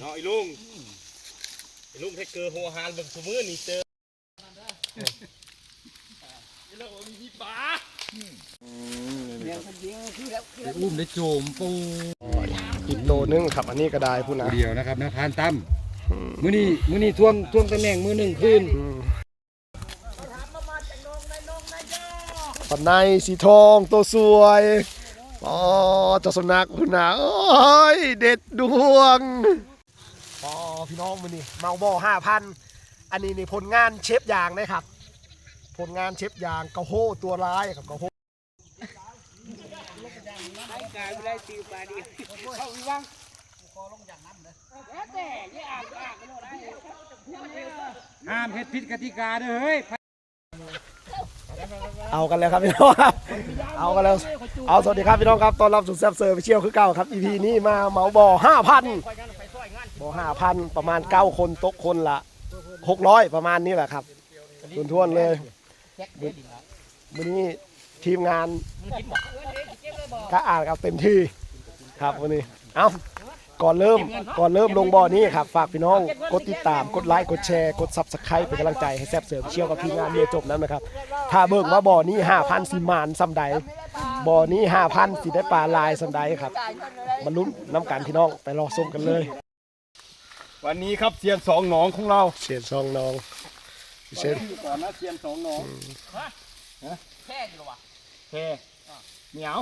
เนาะไอ้ลุงไอ้ลุงเทคเกอร์หัวหานเบิ่งสมือนี่เจอไอ้ลุงมีที่ป่าอุ้มได้โจมปูอีกโตนึงครับ อันนี้ก็ได้พุ่นนะเดียวนะครับนะพานตั้มมื้อนี้มื้อนี้ทวงทวงตำแหน่งมื้อหนึ่งคืนปันในสีทองตัวสวย อ๋อเจ้าสำนักพุ่นนะโอ้ยเด็ดดวงอ๋อพี่น้องมือนี่เมาบ่อห้าพันอันนี้นี่ผลงานเชฟยางนะครับ ผลงานเชฟยางกระโฮตัวร้ายครับกระโฮห้ามเฮ็ดผิดกติกาเด้อเฮ้ยเอากันแล้วครับพี่น้องครับ เอากันแล้วเอาสวัสดีครับพี่น้องครับตอนรับสู่แซ่บเซอร์ไปเชี่ยวคือเก่าครับ EP นี้มาเมาบ่อห้าพันบ่อห้าพันประมาณเก้าคนตกคนละหกร้อยประมาณนี้แหละครับทวนเลยวันนี้ทีมงานก็อ่านครับเต็มที่ครับวันนี้เอาก่อนเริ่มก่อนเริ่มลงบ่อนี้ครับฝากพี่น้องกดติดตามกดไลค์กดแชร์กดซับสไครป์เป็นกำลังใจให้แซ่บเสริมเชี่ยวกับทีมงานเมียจบนั้นนะครับ ถ้าเบิ่งว่าบ่อนี้5,000สิมานซำใดบ่อนี้5,000สิได้ปลาลายซำใดครับมาลุ้นน้ำกันพี่น้องไปรอส้มกันเลย วันนี้ครับเสียนสองหนองของเราเสียนซองน้องเสียนก่อนนะเสียนสองหนองแค่อยู่หรอวะแค่เหนียว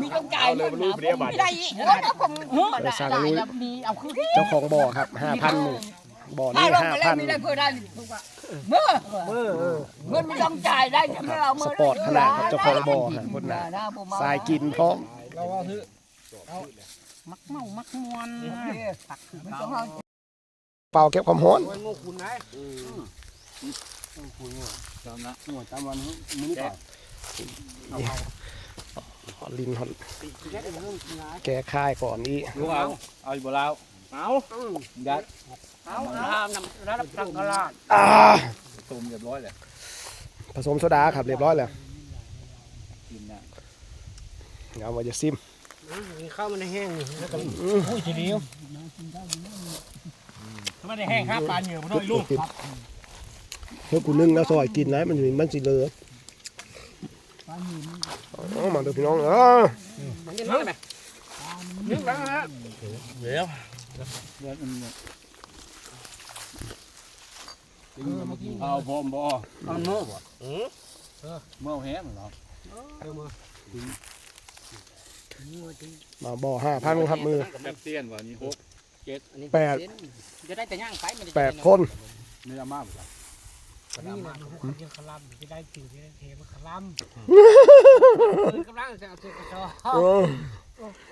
มีต้องจ่ายเอาเลยมาลูกเรียบาทไม่ได้อีกว่าถ้าผมมาได้ได้แล้วมีเอาคือเจ้าของบ่อครับ5,000หมู่ บ่อถ้านี้ลงไปแล้วมีได้5,000เพื่อได้เมื่อเมื่อเงินไม่ต้องจ่ายได้ไม่เอาสเมื่อปอร์ตขนาดครับเจ้าของบ่อครับคนน่ะทรายกินพร้อมมักเมามักมวนไม่ต้องเอาเป่าเก็บความร้อนจำนะหัวตามวันมื้อนี้ก่อนลิ้นหอนแก้ค่ายก่อนนี้ลูกเอาเอาอยู่บ่แล้ว เอายัดเอาน้ำน้ำน้ำสังกลาอ่าต้มเรียบร้อยแล้วผสมโซดาครับเรียบร้อยแล้วกินนะเอามาจะซิมข้าวมันแห้งนี่แล้วก็อุ้ยทีเดียวทำไมได้แห้งครับปลาเหนียวมาด้วยลุงติดเพื่อกูนึ่งแล้วซอยกินแล้วมันมันสิเหลืออ๋อมาเด้อพี่น้องเออมั นึกแล้วฮะเดี๋ยวเดือนอื่นเนี่ยเอาพร้อมบ่มันเมื่อบ่เมื่อแห้งเหรอเมามาบ่อห้าพันครับมือแม่เตี้ยนว่านี่หกเจ็ดแปดจะได้แต่ย่างไปแปดคนไม่ละมาบ่ล่ะนี่นะยังคลำจะได้สิ่งที่เทมันคลำกำลังจะเอาเชือกกระชอ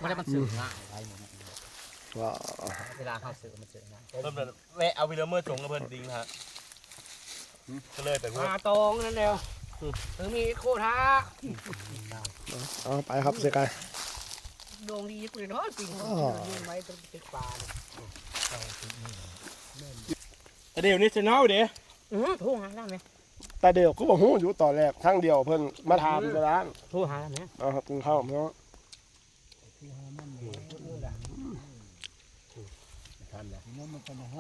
มันได้มันสื่อง่ายไปว้าเวลาเขาสื่อมันสื่อง่ายเพิ่นแวะเอาวิลเมอร์จงกับเพิ่นดิงนะฮะก็เลยไปเพิ่นมาตรงนั่นเดียวถึงมีโคท้าเอาไปครับเสียกายดวงดีปืนเนาะจริงยิงไว้ตรงติดปลาแต่เดี๋ยวนี้จะเน่าเด้อือโทรหาได้ไหมแต่เดี๋ยวก็บอกหู้อยู่ตอนแรกทั้งเดียวเพิ่นมาถามไปร้านโทรหาได้ไหมเอาครับกินข้าวเนาะ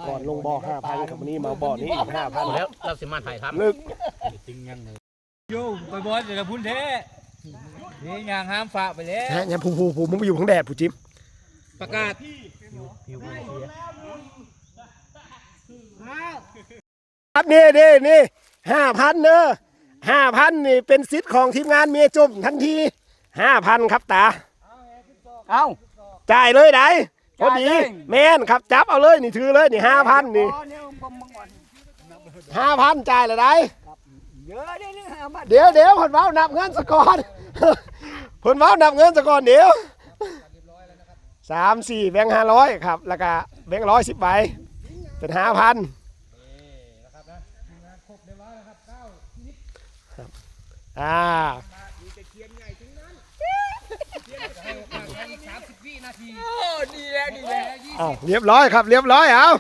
ก่อนลงบ่อห้าพันครับวันนี้มาบ่อนี้อีกห้าพันแล้วเราสิมาถ่ายทำลึกโย่ไปบอสเดี๋ยวพุ่นแท้นี่ยางห้ามฝากไปแล้วฮะเนี่ยผู้ผู้ผู้มึงไปอยู่ข้างแดดผู้จิ๊บประกาศครับนี่นี่นี่ห้าพันเนอะห้าพันนี่เป็นสิทธิ์ของทีมงานเมียจุ่มทันทีห้าพันครับตา เอ้าจ่ายเลยได้ พอดีจ่ายเลย แม่นครับจับเอาเลยนี่ถือเลยนี่ห้าพันนี่ห้าพันจ่ายเลยได้เยอะได้นี่ห้าบาทเดี๋ยวเดี๋ยวผลเว้านับเงินสกอนผลเว้านับเงินสกอนเดี๋ยวสามสี่แบงค์ห้าร้อยครับ แล้วก็แบงค์ร้อยสิบใบเป็นห้าพันอ่า ดีแล้วดีแล้วอเรียบร้อยครับ เรียบร้อยเอา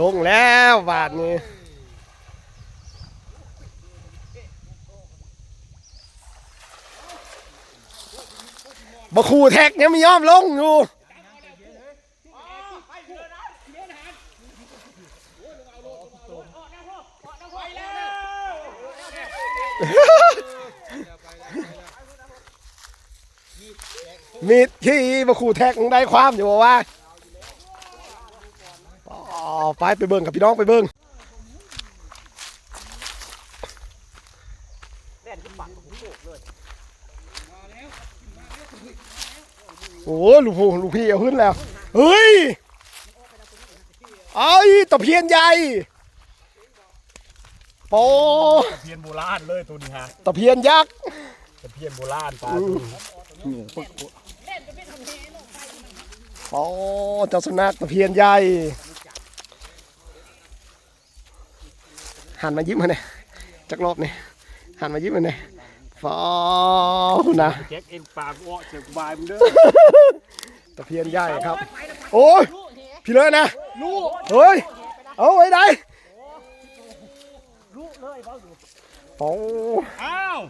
ลงแล้วบาทนี้บะคูแท็กเนี่ยไม่ยอมลงอยู่ มีที่บ่คู่แท็กมึงได้ความอยู่บ่ว่าอ๋อไปไปเบิ่งกับพี่น้องไปเบิ่งโอ้ลูกพี่ลูกพี่เอาขึ้นแล้ว เฮ้ยไอ้ตะเพียนใหญ่ โอ้เพียนโบราณเลยตัวนี้ฮะตะเพียนยักษ์เพียนโบราณปลาโอ้เจ้าสำนักตะเพียนใหญ่หันมายิ้มมาเนี่ยจักรอบเนี่ยหันมายิ้มมาเนี่ยฟ้าวนะแจ็คเอ็นปากอ้อเจ็บบายมึงเด้อตะเพียนใหญ่ครับ โอ้ยพี่เลยนะลูกเฮ้ย เอาไว้ไหนโอ้อ้าว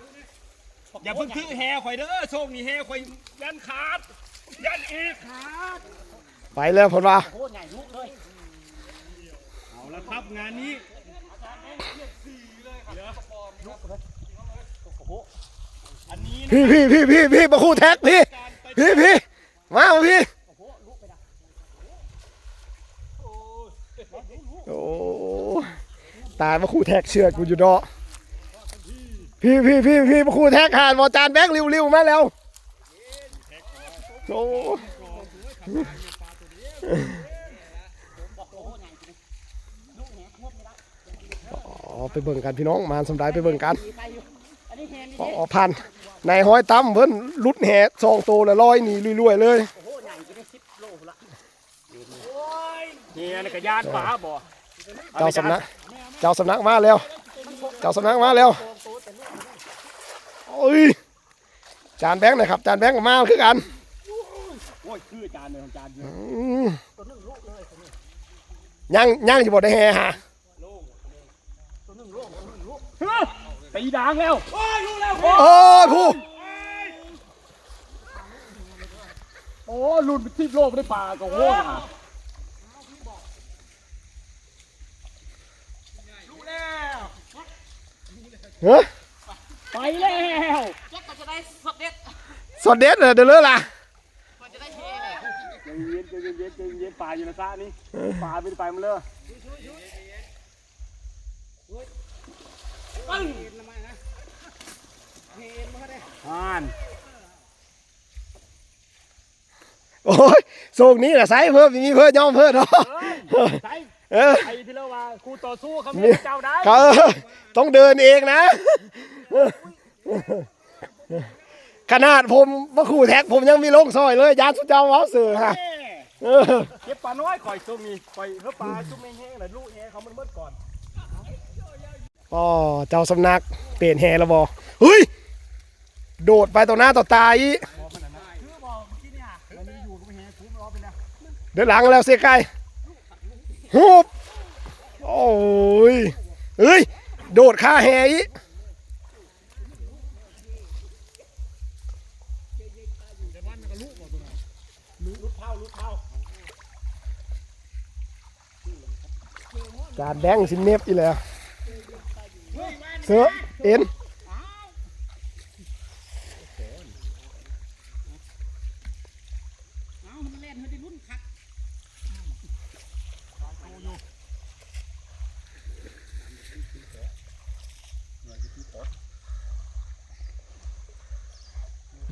อย่าเพิ่งถือแห่ข่อยเด้อโชคนี่แห่ข่อยยันขาด ยันอีกขาดไปแล้วพนว่าเอาละครับงานนี้อันนี้นะพี่พี่พี่พี่พี่มาคู่แท็กพี่พี่พี่มามาพี่โอ้ ตายมาคู่แท็กเชือดกูอยู่ดอกพี่พี่พี่พี่มาคู่แท็กหานบอจานแบงค์ริวๆมาแล้วโอ้อ๋อไปเบิ่งกันพี่น้องมาสำได้ไปเบิ่งกันอ๋อพันในห้อยตั้มเพิ่นลุดแห่ซองโตละร้อยหนี่รวยๆเลยเฮียนี่กระยานฝาบ่เจ้าสำนัก เจ้าสำนักมาแล้ว เจ้าสำนักมาแล้วโอ้ยจานแบงค์หนะครับ จานแบงค์กับมาคือกันโอ้ยคือจานเลยของจานเดียวอืมยังยังจะบอกได้แห่ฮะตีด่างแล้วโอ้ยผู้โอ้รุ่นไปที่โลกได้ปลาก็โหดอะ เฮ้ยไปแล้วแจ็คก็จะได้สดเด็ดสดเด็ดเลยเดี๋ยวเลยล่ะก็จะได้เทเลยใจเย็นใจเย็นใจเย็นใจเย็นปลาอยู่ในซะนี่ปลาไม่ได้ไปมันเลยปึ้งทำไมนะเทมันก็ได้อ่านโอ้ยโศกนี้นะไซส์เพิ่มมีเพิ่มย่อมเพิ่มเนาะใส่ เออไอ้ที่เราว่าคู่ต่อสู้เขาไม่เจ้าได้เขาต้องเดินเองนะขนาดผมมาขู่แท็กผมยังมีลงซอยเลยยานสุดเจ้าเว้าเสือฮะเออเก็บปลาน้อยข่อยซุ่มนี่ข่อยเฮ้ปลาซุ่มไม่แห้งเลยลูกแห้งเขามันเบิดก่อนอ๋อเจ้าสำนักเปลี่ยนแฮแล้วบอเฮ้ย โดดไปต่อหน้าต่อตาอีเดินหลังแล้วเสียไก่ ฮูบโอ้ยเฮ้ย โดดข้าแฮอีการแดงสิเนบอีแล้วเสือเอ็น เอามันเล่นมันได้รุ่นคัก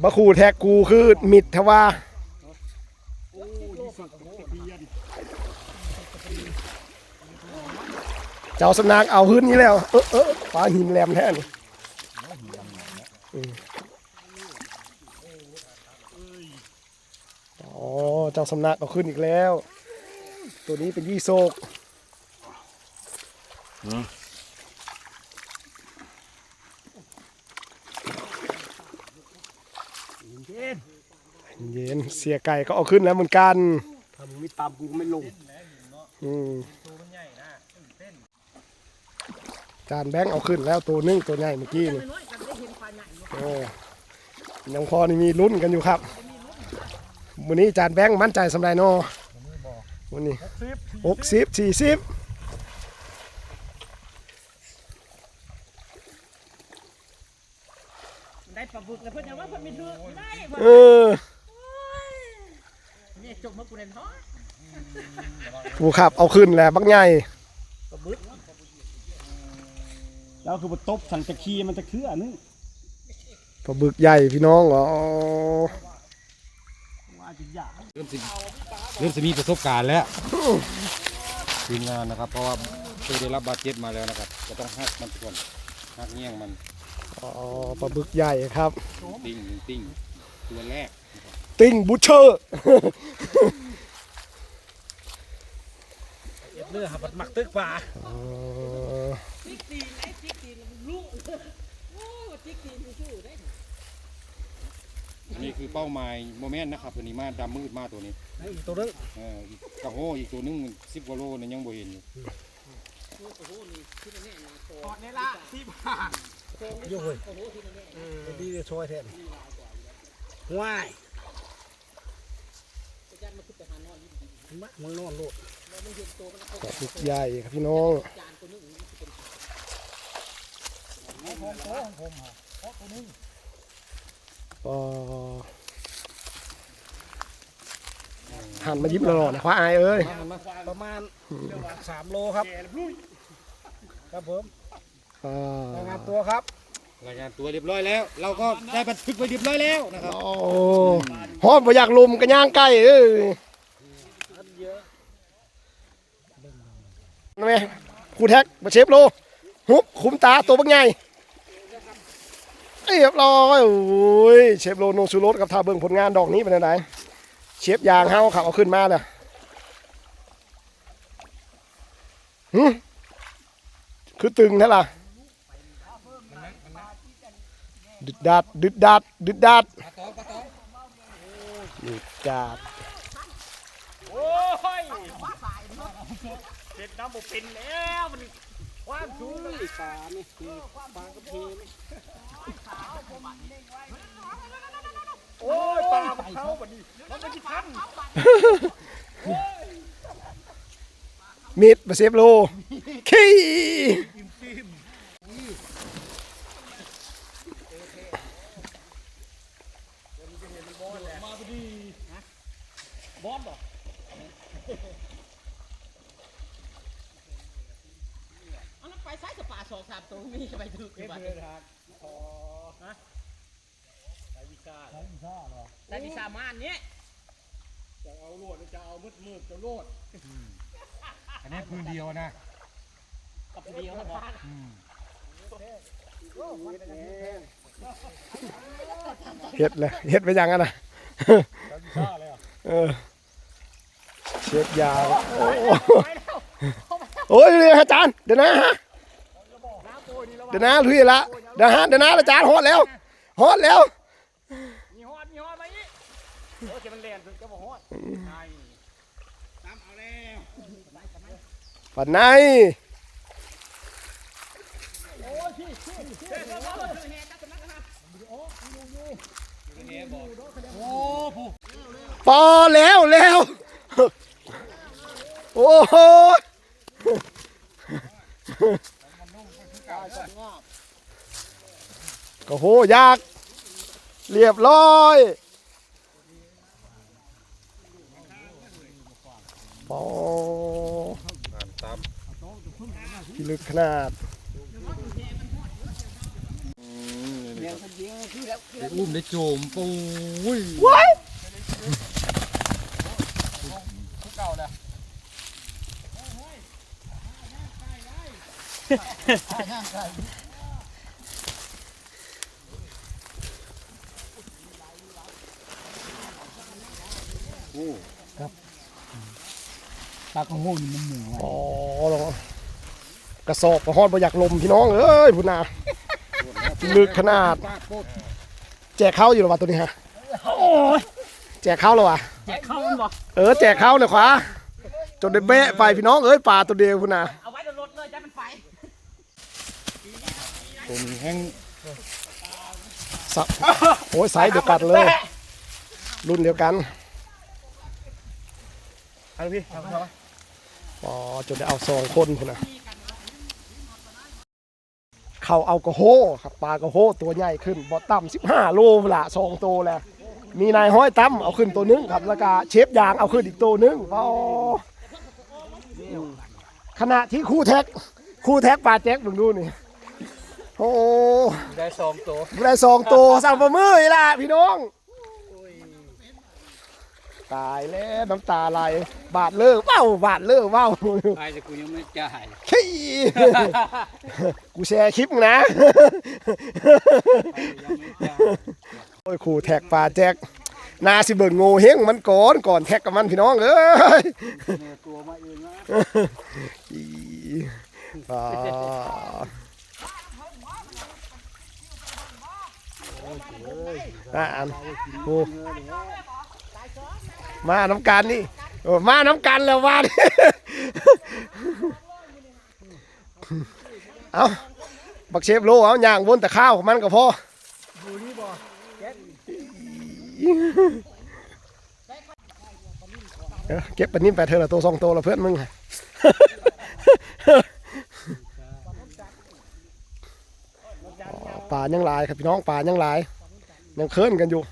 บะคูแท็กกูคือมิดทว่าเจ้าสำนักเอาหื้นนี้แล้ว เออเออปลาหินแหลมแท้นี่อืมอ๋อเจ้าสำนักเอาขึ้นอีกแล้ว ตัวนี้เป็นยี่โซก เย็น เย็นเสียไก่ก็เอาขึ้นแล้วเหมือนกันถ้ามึงไม่ตามกูก็ไม่ลงอืมจานแบงค์เอาขึ้นแล้วตัวหนึงตัวใหญ่เมื่อกี้นี่น้อยๆกันได้เห็นควายใหญ่โอ้ยังพอนี่มีลุ้นกันอยู่ครับมีรุ่นวันนี้จานแบงค์มั่นใจสำไรเนาะวันนี้หกสิบสี่สิบได้ปลาบึกแล้วเพิ่นยังว่าเพิ่นมีถือไม่ได้เออนี่ จบมากูเล่นท้อผู้ขับเอาขึ้นแหละบักใหญ่แล้วคือบ่ตบสันจะขี้มันจะคืออันนึงปลาบึกใหญ่พี่น้องอ๋อว่าจะยากเริ่มสิเริ่มจะมีประสบการณ์แล้วทีมงานนะครับ เพราะว่าเคยได้รับบาดเจ็บมาแล้วนะครับ จะต้องหักมันก่อนหักเงี้ยงมันอ๋อปลาบึกใหญ่ครับ ติ้งติ้งตัวแรก ติ้งบูชเชอร์เลือดหับหมักตึกปลาอ๋ออันนี้คือเป้าหมายโมเมนต์นะครับตัวนี้มาดำมืดมากตัวนี้อีกตัวนึงเอออีกกระโหอีกตัวหนึงสิบกว่าโลเนี่ยยังบ่เห็นอยู่ตอนนี้ละที่ผ่านโย่เว้ยดีเลยช่วยแทนว้าย มามึงนอนโลดปลาบึกใหญ่ครับพี่น้องปอหันมายิ้มหล่อนะคว้าอายเอ้ยประมาณสามโลครับ ครับผมรายงานตัวครับรายงานตัวเรียบร้อยแล้ว เราก็ได้บันทึกไว้เรียบร้อยแล้วนะครับโอ้ฮอดบ่อยากลุมกันย่างใกล้เอ้ย นั่นไงครูแท็กมาเชฟโลฮุบคุ้มตาตัวบักใหญ่เรียบร้อยโอ้ยเชฟโลโนชูรสกับท่าเบิ่งผลงานดอกนี้เป็นไงเชฟยางเฮาขับเอาขึ้นมาเลยหึคือตึงแท้ล่ะดึดดัดดึดดัดดึดดัดดึดดัดโอ้ย เจ็ดน้ำบ่เป็นแล้วมันความสูงปลานี่ปลากระเพงโอ้ยปลามันเข้าบัดนี้มันไม่สิทันมิดมาเซฟโลขี้ บอสบ่ เอาน้ำไปซ้ายกับ ป่าสองสามตัวมีไปถึกอยู่บ้านได้วิชามานเนี้ยจะเอาโลดจะเอามืดมืดจะโลดอันนี้พื้นเดียวนะกับเดียวนะบอกเฮ็ดเลยเฮ็ดไปยังกันนะเออเชฟยาวโอ้โอ้ยเดี๋ยวอาจารย์เดี๋ยวนะฮะเดี๋ยวนะลุยละเดี๋ยวฮะเดี๋ยวนะอาจารย์ฮอดแล้วฮอดแล้วมีฮอดมีฮอดมาอีกโอ้ยจมันแลนถึงก็บ่ฮอดใช่ตามเอาแล้วปันในพอแล้วแล้วโอ้โห ก็โหยาก เรียบร้อยปอตามที่ลึกขนาดได้อุ้มได้โจมปุ้ย ปลากระโงนมันหมูอ๋อลองกระสอบกระหอดบ่อยากลมพี่น้องเอ้ยพุ่นนาลึกขนาด แจกข้าวอยู่หรอวะตัวนี้ฮะแจกข้าวแล้ววะแจกเข้ามันบอกเออแจกข้าวเลยขวาจนได้เบะไปพี่น้องเอ้ยปลาตัวเดียวพุ่นนา เอาไว้ในรถเลยจะมันไฟ ผมแห้งสับโอ้ยสายเดียวกันเลย รุ่นเดียวกันเอาพี่เอาเขาอ๋อจนได้เอาสองคนคนนะเขาเอากระโฮครับปลากระโฮตัวใหญ่ขึ้นบอต่ำสิบห้าโลละสองตัวแล้วมีนายห้อยตั้มเอาขึ้นตัวหนึงครับแล้วก็เชฟยางเอาขึ้นอีกตัวหนึงอ๋อขณะที่คู่แท็กคู่แท็กปลาแจ็คมึงดูนี่ โอ้ได้สองตัวได้สองตัวสั่งประมืออีล่ะพี่น้อง ตายแล้วน้ำตาไหลบาดเลิกเว้าบาดเลิกเว้าไอ้แต่กูยังไม่จ่ายขี้กูแชร์คลิปมึงนะโอ้ยขู่แท็กปลาแจ็คนาสิเบิ่งโง่เฮงมันก่อนก่อนแท็กกับมันพี่น้องเอ้ยตัวมาเองนะ อ่าอ่าอันโอ้มาน้ำกันนี่โอ้มาน้ำกันแล้ววานเอาบักเชฟโลเอาย่างวนแต่ข้าวมันก็พอเอเก็บปลานิ่มไปเธอละตัวสองตัวละเพื่อนมึงป่ายังหลายครับพี่น้องป่ายังหลาย ยังเคลื่อนกันอยู่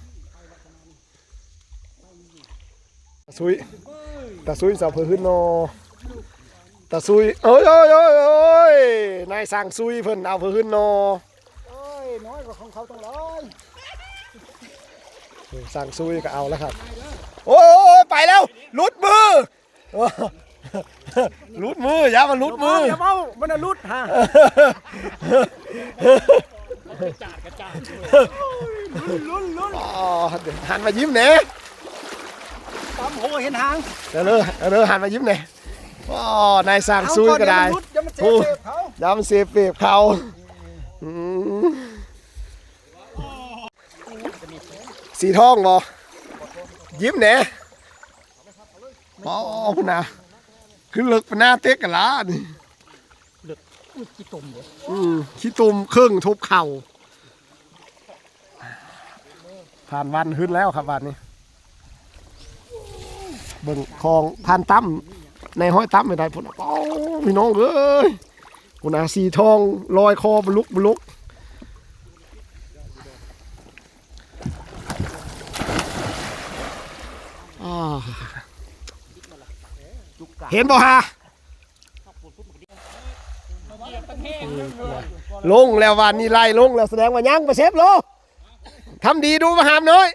ตาซุยตาซุยสาวเพื้นโนตาซุยโอ้ยโอ้ยโอ้ยโอ้ยนายสั่งซุยเพิ่นเอาเพื้นโนโอ้ยน้อยกว่าของเขาต้องร้อยเออสั่งซุยก็เอาแล้วครับโอ้ยโอ้ยโอ้ยไปแล้วหลุดมือโอ้หลุดมืออย่ามาหลุดมืออย่าเมามันน่ะ รุดฮะอ๋อเดี๋ยวหันมายิ้มเน่ตามโหเห็นหางเดี๋ยวเลยเดี๋ยวเลยหันมายิ้มเน่อ๋อนายสั่งซุยก็ได้อย่ามันเจ็บเจ็บเขายำเสียเปรียบเขาอืมสีทองบอยิ้มเน่อ๋อพุ่นนะคือเลิกเป็นหน้าเต๊กกันละนี่กี่ตุ่มเด้ออืมขี้ตุ่มครึ่งทุบเข่า ผ่านวันขึ้นแล้วครับวันนี้ เบิ่งคลองทานตั้มในห้อยตั้มไม่ได้พุ่นน่ะอ๋อพี่น้องเอ้ยพุ่นนะสีทองลอยคอบลุกบลุกเห็นบ่ฮะลงแล้ววันนี้ไล่ลงแล้วแสดงว่ายังประเชฟโล ทำดีดูมาหามน้อย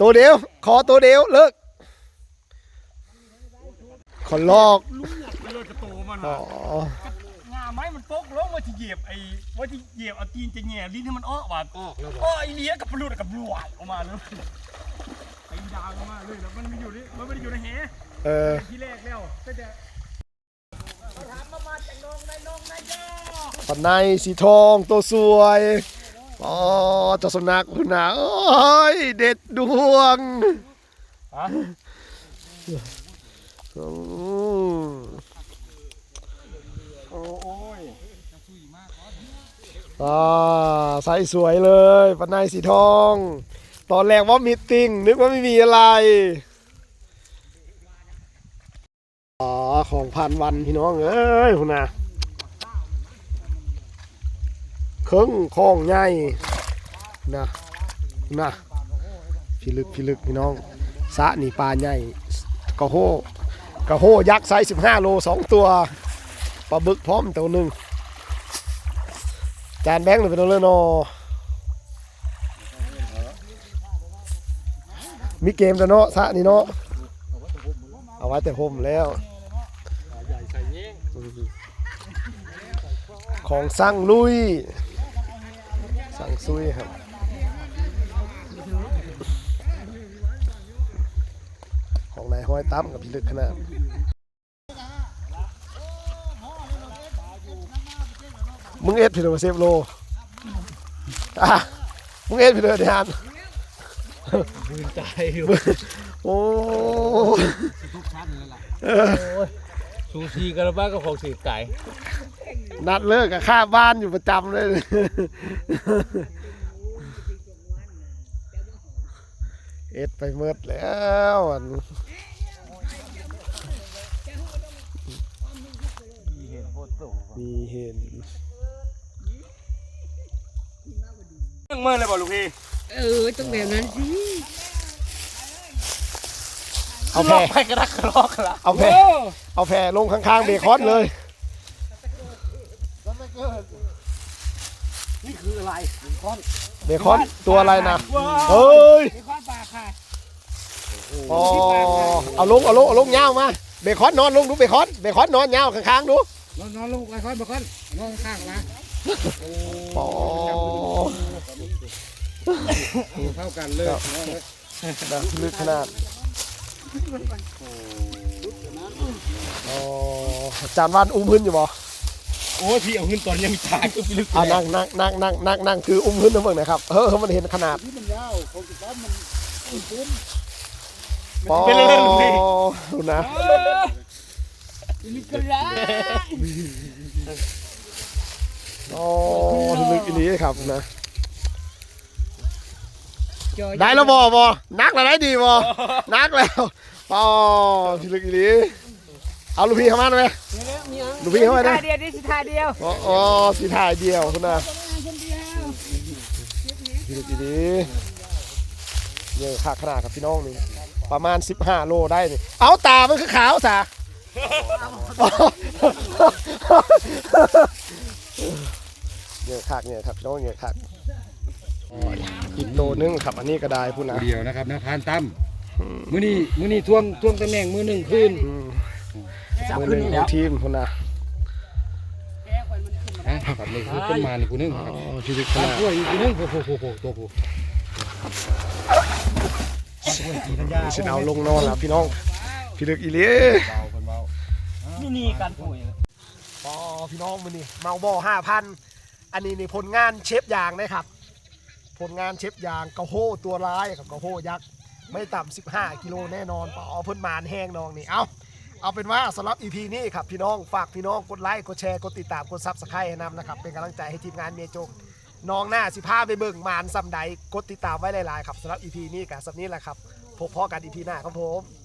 ตัวเดียว ขอตัวเดียว เลิก ขอลอกเลือดกระโตมันอ๋องาไม้มันโป๊กลงว่าที่เหยียบไอ้ว่าที่เหยียบเอาตีนจะแหง่ลิ้นให้มันอ้อว่ะออกแล้วบ่อ้อไอ้เลี้ยกับปลุดกับหลวดออกมาเลยไปยาวออกมาเลยแล้วมันไม่อยู่นี่มันไม่ได้อยู่ในแหเออที่แรกแล้วแต่แต่ ปันในสีทองตัวสวยอ๋อเจ้าสนักคุณนะโอ้ยเด็ดดวงโอ้ยอ่าใส่สวยเลยปันในสีทอง ตอนแรกว่ามีตติ้งนึกว่าไม่มีอะไรอ๋อของพันวันพี่น้องเอ้ยคุณนะ เครื่องของใหญ่นะนะพี่ลึกพี่ลึกพี่น้องสะนี่ปลาใหญ่กระโหกระโหยักษ์ไซส์15 โลสองตัวปลาบึกพร้อมตัวหนึ่งจานแบงค์หรือเป็นตัวเล่นอมีเกมแตัวเนาะสะนี่เนาะเอาไว้แต่ผมแล้วของสั่งลุย สั่งซุยครับของนายห้อยตั้มกับพี่ลึกขนาดมึงเอ็ดพี่โดเซฟโลอะมึงเอ็ดพี่โดเดียนใจอยู่โอ้ทุกชั้นเลยล่ะเออซูซีกระบ้าก็ของสีไก่ นัดเลิกกับค่าบ้านอยู่ประจำเลยกเอ็ดไปเมิดแล้วอันมีเห็นเรื่องเมื่อเลยบ่ลูกพี่ เออต้องแบบนั้นสิ เอาแพรไปกระดักกระลอกละเอาแพรเอาแพรลงข้างๆเบคอนเลย นี่คืออะไรก้อนเบคอนตัวอะไรนะเฮ้ยมีก้อนปลาค่ะอ๋อเอาลงเอาลงเอาลงยาวมาเบคอนนอนลงดูเบคอนเบคอนนอนยาวข้างๆดูนอนนอนลงไปก้อนไปก้อนนอนข้างมาอ๋อเท่ากันเลยนะลึกขนาดอ๋อจานวันอุ้มพื้นอยู่บ่ โอ้ยพี่เอาเงินตอนยังตายก็ไปลึกอ่านั่งนั่งนั่งนั่งนั่งนั่งคืออุ้มพื้นทั้งหมดนะครับเฮ้ยมันเห็นขนาดที่มันยาวผมคิดว่ามันคุ้นปอเป็นเรื่องลูกพี่ดูนะมีกระไรอ๋อลึกอีนี้ครับนะได้แล้วบ่บ่นักแล้วได้ดีบ่นักแล้วอ๋อพี่ลึกอีนี้เอาลูกพี่เข้ามาหน่อยไหม ลูกพี่เข้ามาหน่อยเดียวนี่สิท่าเดียวอ๋ออ๋อสีถ่ายเดียวคุณนะพี่ลึกอีนี้เยอะค่าขนาดกับพี่น้องนี่ประมาณ 15 โลได้นี่เอาตา มันคือขาวสาเยอะคักเนี่ยครับพี่น้องเยอะคักอีกโตนึงครับอันนี้ก็ได้พูดนะเดียวนะครับนะพานตั้มมื้อนี้มื้อนี้ทวงทวงตำแหน่งมือหนึ่งคืน อืมมือหนึ่งของทีมพูดนะนะครับนี่คือคนมานี่ผู้หนึงครับอ๋อพี่ลึกขทานนาดกล้วยอีกผู้หนึงโอ้โหโอ้โหตัวผู้ฉันเอาลงนอนแล้วพี่น้อง พี่ลึกอีเลี้ยเบาคนเบานี่นี่การป่วยอ๋อพี่น้องมือนี่เมาบ่อห้าพันอันนี้นี่ผลงานเชฟยางนะครับ ผลงานเชฟยางกระโฮตัวร้ายครับกระโฮยักษ์ไม่ต่ำ15กิโลแน่นอนปอเพิ่นมานแห้งน้องนี่เอา เอาเป็นว่าสำหรับ EP นี้ครับพี่น้องฝากพี่น้องกดไลค์กดแชร์กดติดตามกดซับสไครต์ให้นำนะครับเป็นกำลังใจให้ทีมงานเมียจงน้องหน้าสิพาไปเบิ่งมานซำใดกดติดตามไว้หลายๆครับสำหรับ EP นี้กับสับนี้แหละครับพบพ่อกัน EP หน้าครับผม